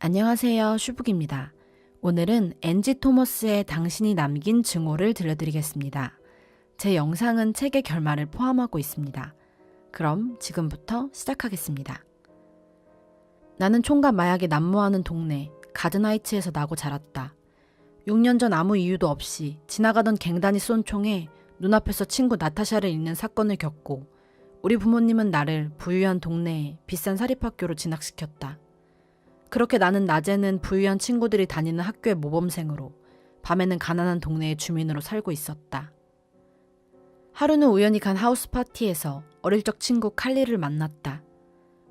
안녕하세요. 슈북입니다. 오늘은 엔지 토머스의 당신이 남긴 증오를 들려드리겠습니다. 제 영상은 책의 결말을 포함하고 있습니다. 그럼 지금부터 시작하겠습니다. 나는 총과 마약이 난무하는 동네 가든하이츠에서 나고 자랐다. 6년 전 아무 이유도 없이 지나가던 갱단이 쏜 총에 눈앞에서 친구 나타샤를 잃는 사건을 겪고 우리 부모님은 나를 부유한 동네에 비싼 사립학교로 진학시켰다. 그렇게 나는 낮에는 부유한 친구들이 다니는 학교의 모범생으로 밤에는 가난한 동네의 주민으로 살고 있었다. 하루는 우연히 간 하우스 파티에서 어릴 적 친구 칼리를 만났다.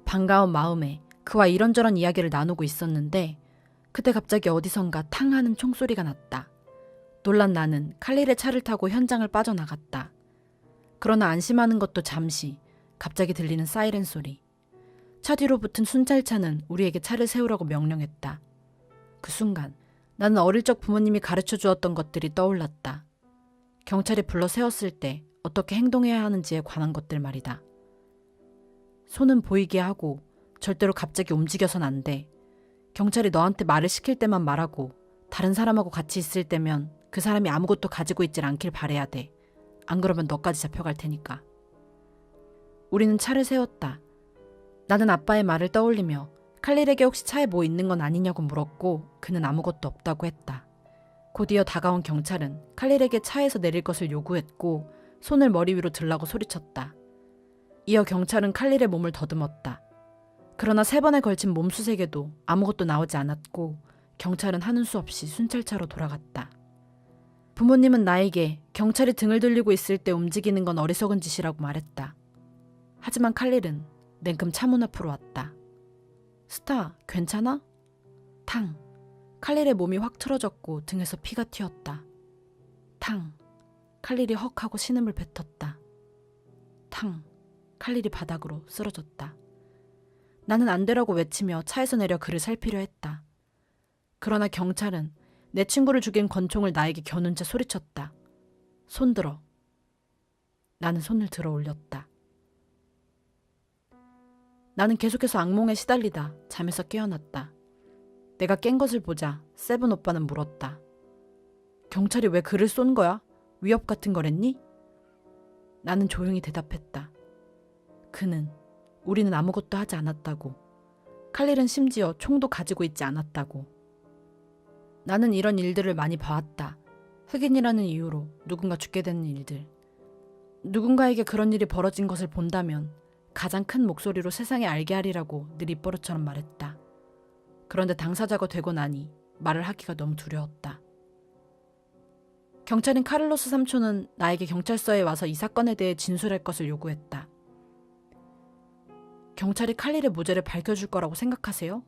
반가운 마음에 그와 이런저런 이야기를 나누고 있었는데 그때 갑자기 어디선가 탕 하는 총소리가 났다. 놀란 나는 칼리의 차를 타고 현장을 빠져나갔다. 그러나 안심하는 것도 잠시 갑자기 들리는 사이렌 소리. 차 뒤로 붙은 순찰차는 우리에게 차를 세우라고 명령했다. 그 순간 나는 어릴 적 부모님이 가르쳐 주었던 것들이 떠올랐다. 경찰이 불러 세웠을 때 어떻게 행동해야 하는지에 관한 것들 말이다. 손은 보이게 하고 절대로 갑자기 움직여선 안 돼. 경찰이 너한테 말을 시킬 때만 말하고 다른 사람하고 같이 있을 때면 그 사람이 아무것도 가지고 있질 않길 바래야 돼. 안 그러면 너까지 잡혀갈 테니까. 우리는 차를 세웠다. 나는 아빠의 말을 떠올리며 칼릴에게 혹시 차에 뭐 있는 건 아니냐고 물었고 그는 아무것도 없다고 했다. 곧이어 다가온 경찰은 칼릴에게 차에서 내릴 것을 요구했고 손을 머리 위로 들라고 소리쳤다. 이어 경찰은 칼릴의 몸을 더듬었다. 그러나 세 번에 걸친 몸수색에도 아무것도 나오지 않았고 경찰은 하는 수 없이 순찰차로 돌아갔다. 부모님은 나에게 경찰이 등을 돌리고 있을 때 움직이는 건 어리석은 짓이라고 말했다. 하지만 칼릴은 냉큼 차문 앞으로 왔다. 스타, 괜찮아? 탕. 칼릴의 몸이 확 틀어졌고 등에서 피가 튀었다. 탕. 칼릴이 헉 하고 신음을 뱉었다. 탕. 칼릴이 바닥으로 쓰러졌다. 나는 안 되라고 외치며 차에서 내려 그를 살피려 했다. 그러나 경찰은 내 친구를 죽인 권총을 나에게 겨눈 채 소리쳤다. 손 들어. 나는 손을 들어 올렸다. 나는 계속해서 악몽에 시달리다 잠에서 깨어났다. 내가 깬 것을 보자 세븐 오빠는 물었다. 경찰이 왜 그를 쏜 거야? 위협 같은 거랬니? 나는 조용히 대답했다. 그는 우리는 아무것도 하지 않았다고. 칼릴은 심지어 총도 가지고 있지 않았다고. 나는 이런 일들을 많이 봐왔다. 흑인이라는 이유로 누군가 죽게 되는 일들. 누군가에게 그런 일이 벌어진 것을 본다면 가장 큰 목소리로 세상에 알게 하리라고 늘 입버릇처럼 말했다. 그런데 당사자가 되고 나니 말을 하기가 너무 두려웠다. 경찰인 카를로스 삼촌은 나에게 경찰서에 와서 이 사건에 대해 진술할 것을 요구했다. 경찰이 칼릴의 무죄를 밝혀줄 거라고 생각하세요?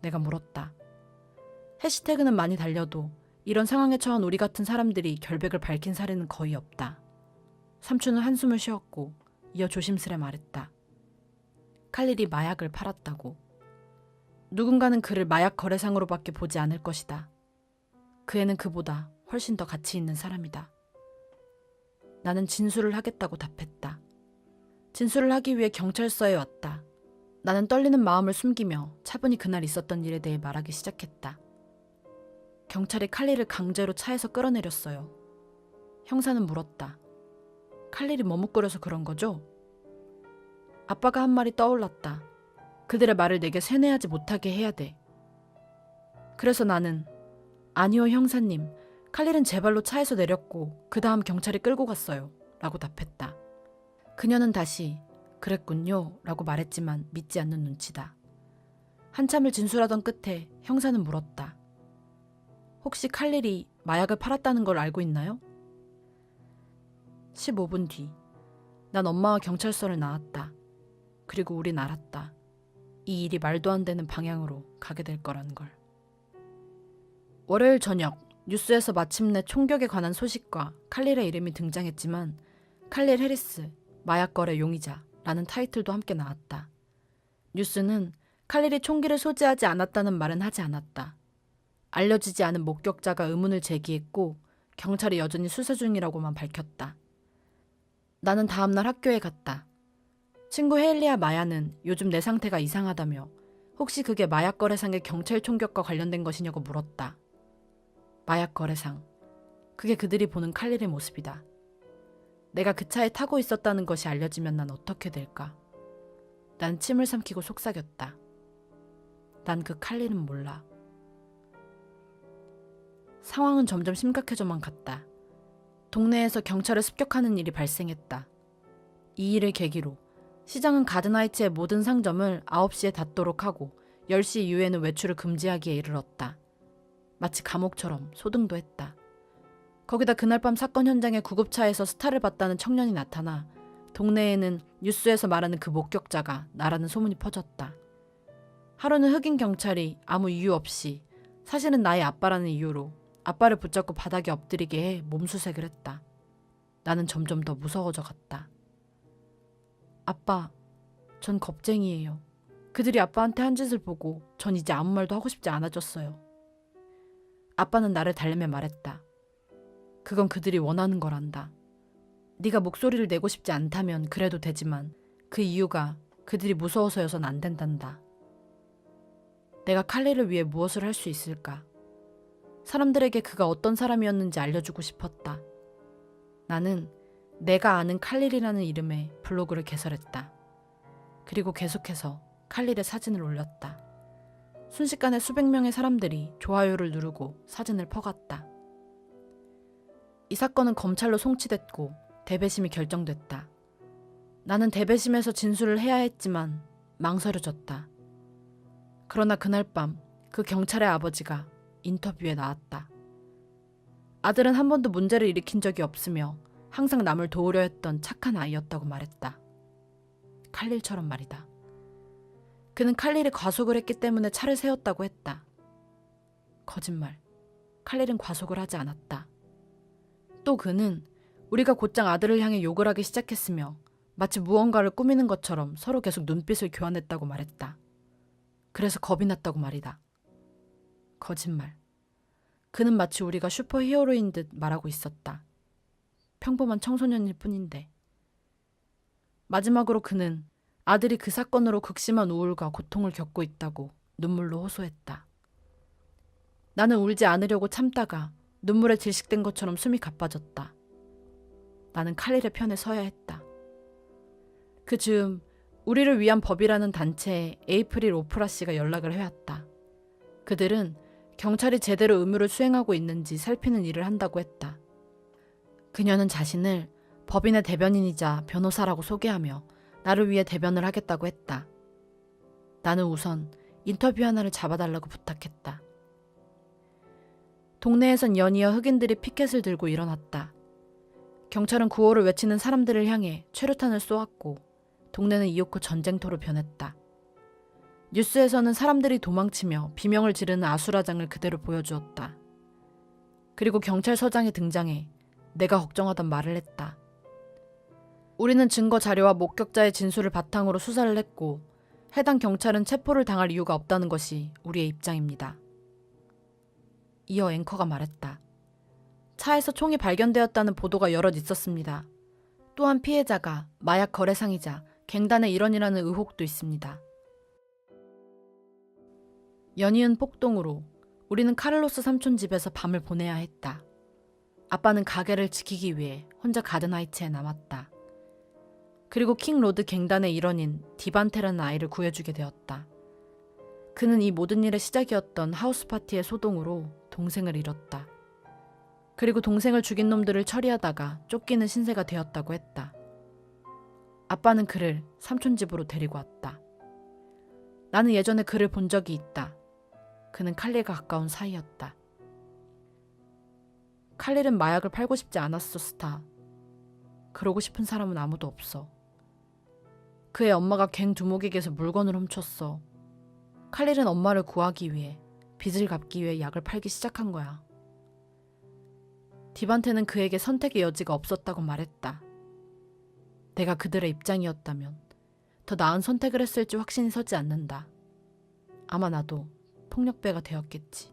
내가 물었다. 해시태그는 많이 달려도 이런 상황에 처한 우리 같은 사람들이 결백을 밝힌 사례는 거의 없다. 삼촌은 한숨을 쉬었고 이어 조심스레 말했다. 칼릴이 마약을 팔았다고. 누군가는 그를 마약 거래상으로밖에 보지 않을 것이다. 그 애는 그보다 훨씬 더 가치 있는 사람이다. 나는 진술을 하겠다고 답했다. 진술을 하기 위해 경찰서에 왔다. 나는 떨리는 마음을 숨기며 차분히 그날 있었던 일에 대해 말하기 시작했다. 경찰이 칼리를 강제로 차에서 끌어내렸어요. 형사는 물었다. 칼릴이 머뭇거려서 그런 거죠? 아빠가 한 말이 떠올랐다. 그들의 말을 내게 세뇌하지 못하게 해야 돼. 그래서 나는 아니요 형사님, 칼릴은 제 발로 차에서 내렸고 그 다음 경찰이 끌고 갔어요. 라고 답했다. 그녀는 다시 그랬군요. 라고 말했지만 믿지 않는 눈치다. 한참을 진술하던 끝에 형사는 물었다. 혹시 칼릴이 마약을 팔았다는 걸 알고 있나요? 15분 뒤, 난 엄마와 경찰서를 나왔다. 그리고 우린 알았다. 이 일이 말도 안 되는 방향으로 가게 될 거라는 걸. 월요일 저녁, 뉴스에서 마침내 총격에 관한 소식과 칼릴의 이름이 등장했지만 칼릴 해리스, 마약거래 용의자라는 타이틀도 함께 나왔다. 뉴스는 칼릴이 총기를 소지하지 않았다는 말은 하지 않았다. 알려지지 않은 목격자가 의문을 제기했고 경찰이 여전히 수사 중이라고만 밝혔다. 나는 다음날 학교에 갔다. 친구 헤일리와 마야는 요즘 내 상태가 이상하다며 혹시 그게 마약 거래상의 경찰 총격과 관련된 것이냐고 물었다. 마약 거래상. 그게 그들이 보는 칼릴의 모습이다. 내가 그 차에 타고 있었다는 것이 알려지면 난 어떻게 될까? 난 침을 삼키고 속삭였다. 난 그 칼릴은 몰라. 상황은 점점 심각해져만 갔다. 동네에서 경찰을 습격하는 일이 발생했다. 이 일을 계기로 시장은 가든하이츠의 모든 상점을 9시에 닫도록 하고 10시 이후에는 외출을 금지하기에 이르렀다. 마치 감옥처럼 소등도 했다. 거기다 그날 밤 사건 현장에 구급차에서 스타를 봤다는 청년이 나타나 동네에는 뉴스에서 말하는 그 목격자가 나라는 소문이 퍼졌다. 하루는 흑인 경찰이 아무 이유 없이 사실은 나의 아빠라는 이유로 아빠를 붙잡고 바닥에 엎드리게 해 몸수색을 했다. 나는 점점 더 무서워져 갔다. 아빠, 전 겁쟁이에요. 그들이 아빠한테 한 짓을 보고 전 이제 아무 말도 하고 싶지 않아졌어요. 아빠는 나를 달래며 말했다. 그건 그들이 원하는 거란다. 네가 목소리를 내고 싶지 않다면 그래도 되지만 그 이유가 그들이 무서워서여선 안 된단다. 내가 칼리를 위해 무엇을 할 수 있을까? 사람들에게 그가 어떤 사람이었는지 알려주고 싶었다. 나는 내가 아는 칼릴이라는 이름의 블로그를 개설했다. 그리고 계속해서 칼릴의 사진을 올렸다. 순식간에 수백 명의 사람들이 좋아요를 누르고 사진을 퍼갔다. 이 사건은 검찰로 송치됐고 대배심이 결정됐다. 나는 대배심에서 진술을 해야 했지만 망설여졌다. 그러나 그날 밤 그 경찰의 아버지가 인터뷰에 나왔다. 아들은 한 번도 문제를 일으킨 적이 없으며 항상 남을 도우려 했던 착한 아이였다고 말했다. 칼릴처럼 말이다. 그는 칼릴이 과속을 했기 때문에 차를 세웠다고 했다. 거짓말. 칼릴은 과속을 하지 않았다. 또 그는 우리가 곧장 아들을 향해 욕을 하기 시작했으며 마치 무언가를 꾸미는 것처럼 서로 계속 눈빛을 교환했다고 말했다. 그래서 겁이 났다고 말이다. 거짓말. 그는 마치 우리가 슈퍼 히어로인 듯 말하고 있었다. 평범한 청소년일 뿐인데. 마지막으로 그는 아들이 그 사건으로 극심한 우울과 고통을 겪고 있다고 눈물로 호소했다. 나는 울지 않으려고 참다가 눈물에 질식된 것처럼 숨이 가빠졌다. 나는 칼릴의 편에 서야 했다. 그 즈음 우리를 위한 법이라는 단체에 에이프릴 오프라 씨가 연락을 해왔다. 그들은 경찰이 제대로 의무를 수행하고 있는지 살피는 일을 한다고 했다. 그녀는 자신을 법인의 대변인이자 변호사라고 소개하며 나를 위해 대변을 하겠다고 했다. 나는 우선 인터뷰 하나를 잡아달라고 부탁했다. 동네에선 연이어 흑인들이 피켓을 들고 일어났다. 경찰은 구호를 외치는 사람들을 향해 최루탄을 쏘았고 동네는 이윽고 전쟁터로 변했다. 뉴스에서는 사람들이 도망치며 비명을 지르는 아수라장을 그대로 보여주었다. 그리고 경찰서장이 등장해 내가 걱정하던 말을 했다. 우리는 증거 자료와 목격자의 진술을 바탕으로 수사를 했고 해당 경찰은 체포를 당할 이유가 없다는 것이 우리의 입장입니다. 이어 앵커가 말했다. 차에서 총이 발견되었다는 보도가 여럿 있었습니다. 또한 피해자가 마약 거래상이자 갱단의 일원이라는 의혹도 있습니다. 연이은 폭동으로 우리는 카를로스 삼촌 집에서 밤을 보내야 했다. 아빠는 가게를 지키기 위해 혼자 가든하이츠에 남았다. 그리고 킹로드 갱단의 일원인 디반테라는 아이를 구해주게 되었다. 그는 이 모든 일의 시작이었던 하우스 파티의 소동으로 동생을 잃었다. 그리고 동생을 죽인 놈들을 처리하다가 쫓기는 신세가 되었다고 했다. 아빠는 그를 삼촌 집으로 데리고 왔다. 나는 예전에 그를 본 적이 있다. 그는 칼릴과 가까운 사이였다. 칼릴은 마약을 팔고 싶지 않았어, 스타. 그러고 싶은 사람은 아무도 없어. 그의 엄마가 갱 두목에게서 물건을 훔쳤어. 칼릴은 엄마를 구하기 위해 빚을 갚기 위해 약을 팔기 시작한 거야. 딥한테는 그에게 선택의 여지가 없었다고 말했다. 내가 그들의 입장이었다면 더 나은 선택을 했을지 확신이 서지 않는다. 아마 나도 폭력배가 되었겠지.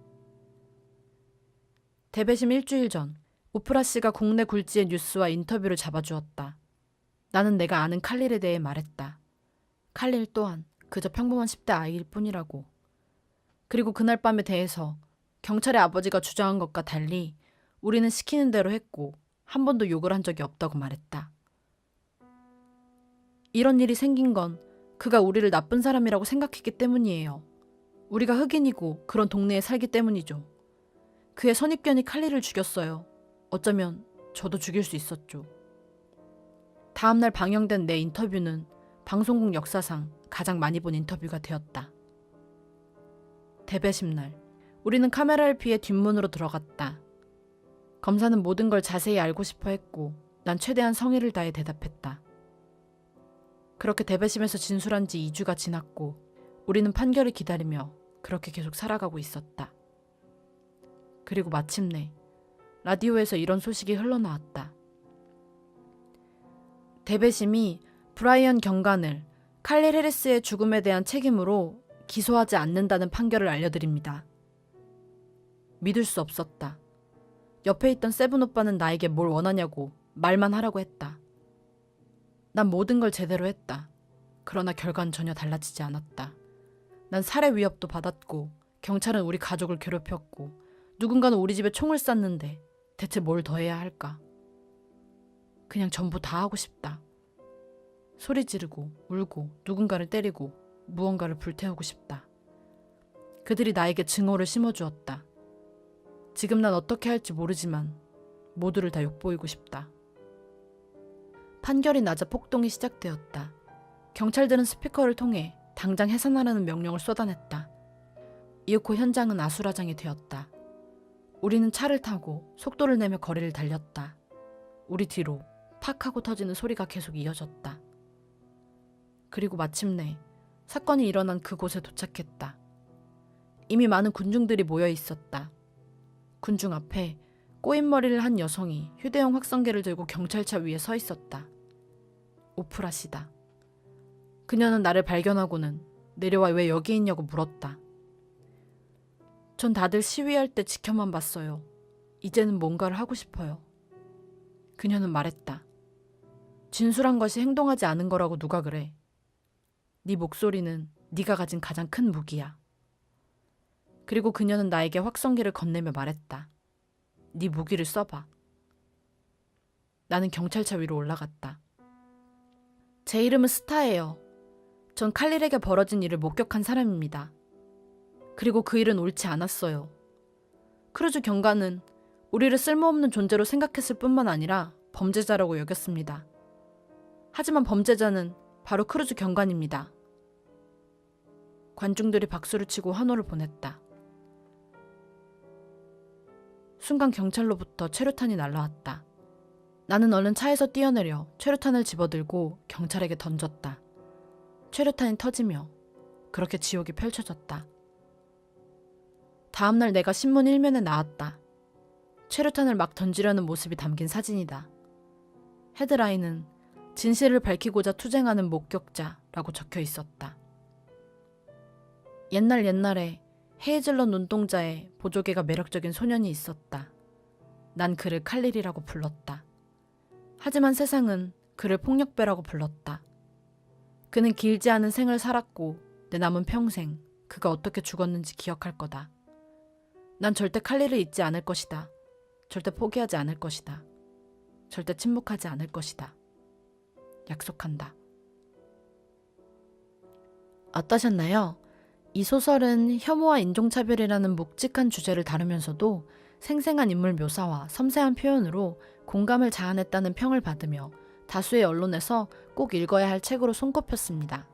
대배심 일주일 전 오프라 씨가 국내 굴지의 뉴스와 인터뷰를 잡아주었다. 나는 내가 아는 칼릴에 대해 말했다. 칼릴 또한 그저 평범한 10대 아이일 뿐이라고. 그리고 그날 밤에 대해서 경찰의 아버지가 주장한 것과 달리 우리는 시키는 대로 했고 한 번도 욕을 한 적이 없다고 말했다. 이런 일이 생긴 건 그가 우리를 나쁜 사람이라고 생각했기 때문이에요. 우리가 흑인이고 그런 동네에 살기 때문이죠. 그의 선입견이 칼리를 죽였어요. 어쩌면 저도 죽일 수 있었죠. 다음날 방영된 내 인터뷰는 방송국 역사상 가장 많이 본 인터뷰가 되었다. 대배심 날, 우리는 카메라를 피해 뒷문으로 들어갔다. 검사는 모든 걸 자세히 알고 싶어 했고, 난 최대한 성의를 다해 대답했다. 그렇게 대배심에서 진술한 지 2주가 지났고, 우리는 판결을 기다리며 그렇게 계속 살아가고 있었다. 그리고 마침내 라디오에서 이런 소식이 흘러나왔다. 대배심이 브라이언 경관을 칼릴 해리스의 죽음에 대한 책임으로 기소하지 않는다는 판결을 알려드립니다. 믿을 수 없었다. 옆에 있던 세븐 오빠는 나에게 뭘 원하냐고 말만 하라고 했다. 난 모든 걸 제대로 했다. 그러나 결과는 전혀 달라지지 않았다. 난 살해 위협도 받았고 경찰은 우리 가족을 괴롭혔고 누군가는 우리 집에 총을 쐈는데 대체 뭘 더 해야 할까? 그냥 전부 다 하고 싶다. 소리 지르고 울고 누군가를 때리고 무언가를 불태우고 싶다. 그들이 나에게 증오를 심어주었다. 지금 난 어떻게 할지 모르지만 모두를 다 욕보이고 싶다. 판결이 나자 폭동이 시작되었다. 경찰들은 스피커를 통해 당장 해산하라는 명령을 쏟아냈다. 이윽고 현장은 아수라장이 되었다. 우리는 차를 타고 속도를 내며 거리를 달렸다. 우리 뒤로 팍 하고 터지는 소리가 계속 이어졌다. 그리고 마침내 사건이 일어난 그곳에 도착했다. 이미 많은 군중들이 모여 있었다. 군중 앞에 꼬인 머리를 한 여성이 휴대용 확성기를 들고 경찰차 위에 서 있었다. 오프라 씨다. 그녀는 나를 발견하고는 내려와 왜 여기 있냐고 물었다. 전 다들 시위할 때 지켜만 봤어요. 이제는 뭔가를 하고 싶어요. 그녀는 말했다. 진술한 것이 행동하지 않은 거라고 누가 그래. 네 목소리는 네가 가진 가장 큰 무기야. 그리고 그녀는 나에게 확성기를 건네며 말했다. 네 무기를 써봐. 나는 경찰차 위로 올라갔다. 제 이름은 스타예요. 전 칼릴에게 벌어진 일을 목격한 사람입니다. 그리고 그 일은 옳지 않았어요. 크루즈 경관은 우리를 쓸모없는 존재로 생각했을 뿐만 아니라 범죄자라고 여겼습니다. 하지만 범죄자는 바로 크루즈 경관입니다. 관중들이 박수를 치고 환호를 보냈다. 순간 경찰로부터 최루탄이 날라왔다. 나는 얼른 차에서 뛰어내려 최루탄을 집어들고 경찰에게 던졌다. 최루탄이 터지며 그렇게 지옥이 펼쳐졌다. 다음날 내가 신문 일면에 나왔다. 최루탄을 막 던지려는 모습이 담긴 사진이다. 헤드라인은 진실을 밝히고자 투쟁하는 목격자라고 적혀 있었다. 옛날 옛날에 헤이즐넛 눈동자에 보조개가 매력적인 소년이 있었다. 난 그를 칼릴이라고 불렀다. 하지만 세상은 그를 폭력배라고 불렀다. 그는 길지 않은 생을 살았고 내 남은 평생 그가 어떻게 죽었는지 기억할 거다. 난 절대 칼리를 잊지 않을 것이다. 절대 포기하지 않을 것이다. 절대 침묵하지 않을 것이다. 약속한다. 어떠셨나요? 이 소설은 혐오와 인종차별이라는 묵직한 주제를 다루면서도 생생한 인물 묘사와 섬세한 표현으로 공감을 자아냈다는 평을 받으며 다수의 언론에서 꼭 읽어야 할 책으로 손꼽혔습니다.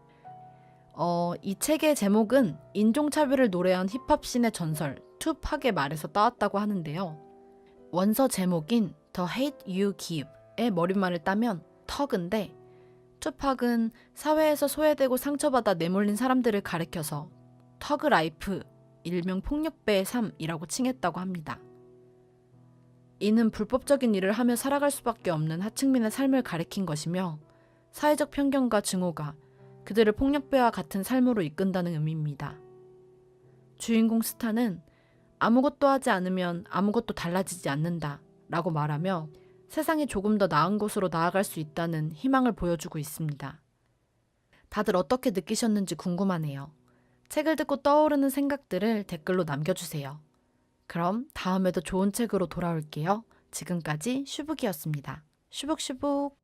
어, 이 책의 제목은 인종차별을 노래한 힙합씬의 전설 투팍의 말에서 따왔다고 하는데요. 원서 제목인 The Hate You Give의 머릿말을 따면 턱인데 투팍은 사회에서 소외되고 상처받아 내몰린 사람들을 가리켜서 터그 라이프, 일명 폭력배의 삶이라고 칭했다고 합니다. 이는 불법적인 일을 하며 살아갈 수밖에 없는 하층민의 삶을 가리킨 것이며 사회적 편견과 증오가 그들을 폭력배와 같은 삶으로 이끈다는 의미입니다. 주인공 스타는 아무것도 하지 않으면 아무것도 달라지지 않는다 라고 말하며 세상이 조금 더 나은 곳으로 나아갈 수 있다는 희망을 보여주고 있습니다. 다들 어떻게 느끼셨는지 궁금하네요. 책을 듣고 떠오르는 생각들을 댓글로 남겨주세요. 그럼 다음에도 좋은 책으로 돌아올게요. 지금까지 슈북이었습니다. 슈북슈북.